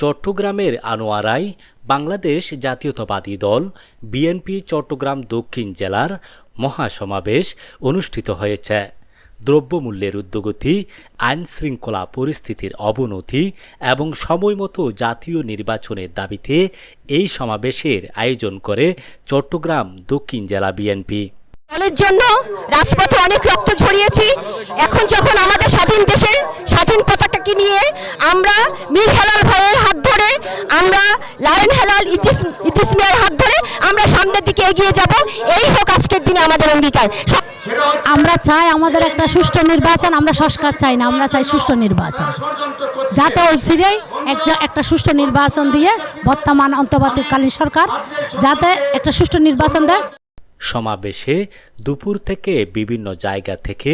চট্টগ্রামের আনোয়ারায় বাংলাদেশ জাতীয়তাবাদী দল, বিএনপি চট্টগ্রাম দক্ষিণ জেলার মহাসমাবেশ অনুষ্ঠিত হয়েছে। দ্রব্যমূল্যের উদ্যোগতি আইন শৃঙ্খলা পরিস্থিতির অবনতি এবং সময়মতো জাতীয় নির্বাচনের দাবিতে এই সমাবেশের আয়োজন করে চট্টগ্রাম দক্ষিণ জেলা বিএনপি। দলের জন্য রাজপথে অনেক রক্ত ঝরিয়েছি। এখন যখন আমাদের স্বাধীন দেশে স্বাধীন পতাকাকে নিয়ে আমরা মীর হেলাল ভাইয়ের হাত ধরে আমরা লায়ন হেলাল ইতিস ইতিস মিয়ার হাত ধরে আমরা সামনের দিকে এগিয়ে যাব। এই হোক আজকের দিনে আমাদের অঙ্গীকার। আমরা চাই আমাদের একটা সুষ্ঠু নির্বাচন আমরা সংস্কার চাই না আমরা চাই সুষ্ঠু নির্বাচন। যাতে ওই একটা একটা সুষ্ঠু নির্বাচন দিয়ে বর্তমান অন্তর্বর্তীকালীন সরকার যাতে একটা সুষ্ঠু নির্বাচন দেয়। সমাবেশে দুপুর থেকে বিভিন্ন জায়গা থেকে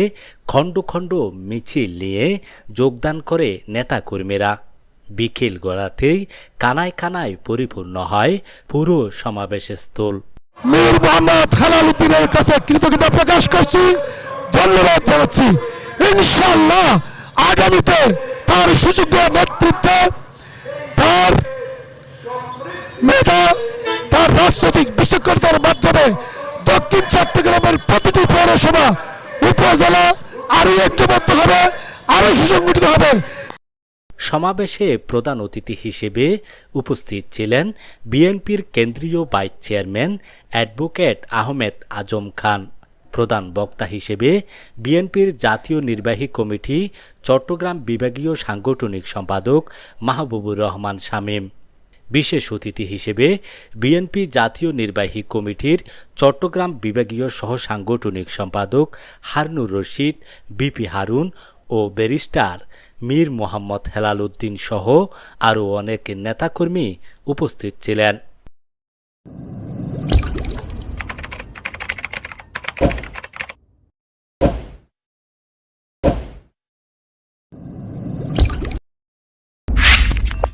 খণ্ড খণ্ড মিছিল নিয়ে যোগদান করে নেতাকর্মীরা বিকেল গড়াতেই কানায় কানায় পরিপূর্ণ হয় পুরো সমাবেশের স্থল। মীর মোহাম্মদ কাছে কৃতজ্ঞতা প্রকাশ করছি, ধন্যবাদ জানাচ্ছি। ইনশাল্লাহ আগামীতে তার সুযোগ্য নেতৃত্বে তার মেধা, তার রাজনৈতিক বিচক্ষণতার মাধ্যমে দক্ষিণ চট্টগ্রামের প্রতিটি পৌরসভা, উপজেলা আরও ঐক্যবদ্ধ হবে আরও সুসংগঠিত হবে। সমাবেশে প্রধান অতিথি হিসেবে উপস্থিত ছিলেন বিএনপির কেন্দ্রীয় vice chairman advocate Ahmed Azam Khan. প্রধান বক্তা হিসেবে বিএনপির জাতীয় নির্বাহী কমিটি চট্টগ্রাম বিভাগীয় সাংগঠনিক সম্পাদক মাহবুবুর রহমান শামীম। বিশেষ অতিথি হিসেবে বিএনপি জাতীয় নির্বাহী কমিটির চট্টগ্রাম বিভাগীয় সহ সাংগঠনিক সম্পাদক হারনুর রশিদ, বিপি হারুন ও ব্যারিস্টার মীর মোহাম্মদ হেলাল উদ্দিন সহ আরও অনেক নেতাকর্মী উপস্থিত ছিলেন।